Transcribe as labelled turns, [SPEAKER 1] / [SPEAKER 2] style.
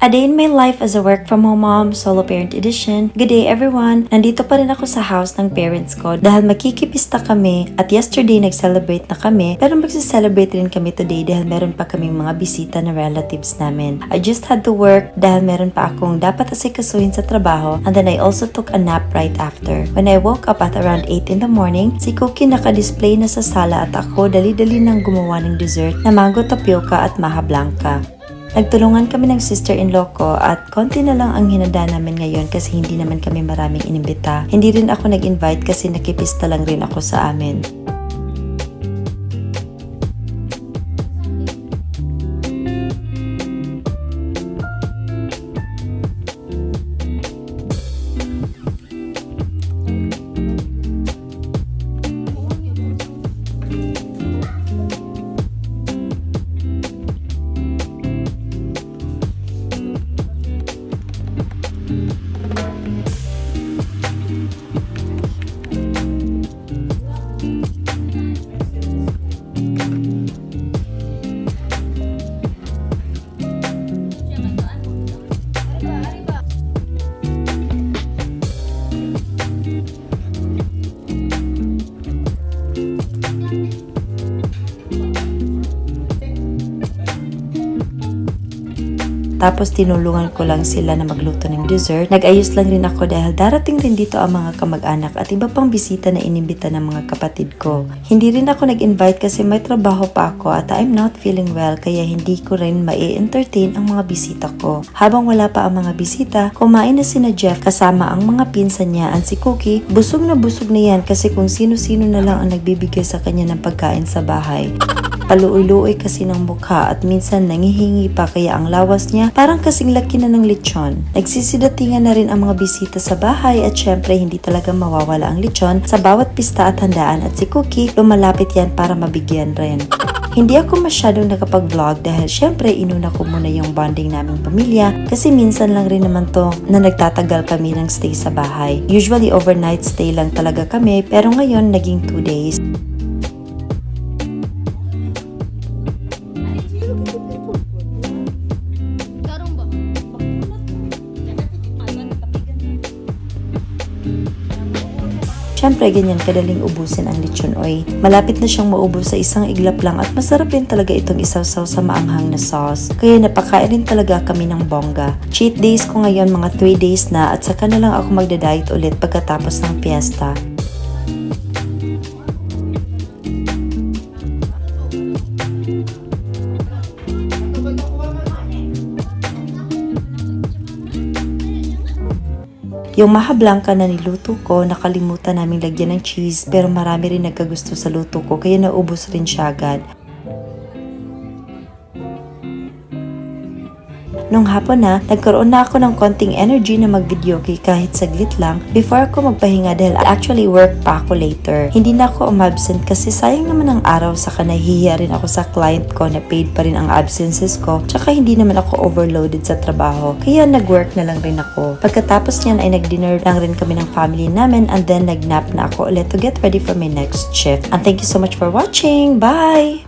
[SPEAKER 1] A Day in My Life as a Work From Home Mom, Solo Parent Edition. Good day everyone! Nandito pa rin ako sa house ng parents ko dahil makikipista kami at yesterday nag-celebrate na kami pero magsa-celebrate rin kami today dahil meron pa kaming mga bisita na relatives namin. I just had to work dahil meron pa akong dapat asikasuhin sa trabaho and then I also took a nap right after. When I woke up at around 8 in the morning, si Cookie naka-display na sa sala at ako dali-dali nang gumawa ng dessert na mango tapioca at maha blanca. Nagtulungan kami ng sister-in-law ko at konti na lang ang hinanda namin ngayon kasi hindi naman kami maraming inimbita. Hindi rin ako nag-invite kasi nakipista lang rin ako sa amin. Tapos tinulungan ko lang sila na magluto ng dessert. Nag-ayos lang rin ako dahil darating rin dito ang mga kamag-anak at iba pang bisita na inimbita ng mga kapatid ko. Hindi rin ako nag-invite kasi may trabaho pa ako at I'm not feeling well kaya hindi ko rin mai-entertain ang mga bisita ko. Habang wala pa ang mga bisita, kumain na sina Jeff kasama ang mga pinsan niya at si Cookie. Busog na busog na yan kasi kung sino-sino na lang ang nagbibigay sa kanya ng pagkain sa bahay. Paluoy-luoy kasi ng mukha at minsan nangihingi pa kaya ang lawas niya parang kasing laki na ng lechon. Nagsisidatingan na rin ang mga bisita sa bahay at syempre hindi talaga mawawala ang lechon sa bawat pista at handaan at si Cookie lumalapit yan para mabigyan rin. Hindi ako masyadong nakapag-vlog dahil syempre inuna ko muna yung bonding naming pamilya kasi minsan lang rin naman to na nagtatagal kami ng stay sa bahay. Usually overnight stay lang talaga kami pero ngayon naging 2 days. Siyempre, ganyan kadaling ubusin ang lechon oy. Malapit na siyang maubos sa isang iglap lang at masarap rin talaga itong isawsaw sa maanghang na sauce. Kaya napakain rin talaga kami ng bongga. Cheat days ko ngayon mga 3 days na at saka na lang ako magda-diet ulit pagkatapos ng fiesta. Yung maha blanca na niluto ko, nakalimutan naming lagyan ng cheese pero marami rin nagkagusto sa luto ko kaya naubos rin siya agad. Nung hapon na, nagkaroon na ako ng konting energy na mag-videoke kahit saglit lang before ako magpahinga dahil actually work pa ako later. Hindi na ako umabsent kasi sayang naman ang araw saka nahihiya rin ako sa client ko na paid pa rin ang absences ko tsaka hindi naman ako overloaded sa trabaho kaya nag-work na lang rin ako. Pagkatapos niyan ay nag-dinner lang rin kami ng family namin and then nag-nap na ako ulit to get ready for my next shift. And thank you so much for watching. Bye!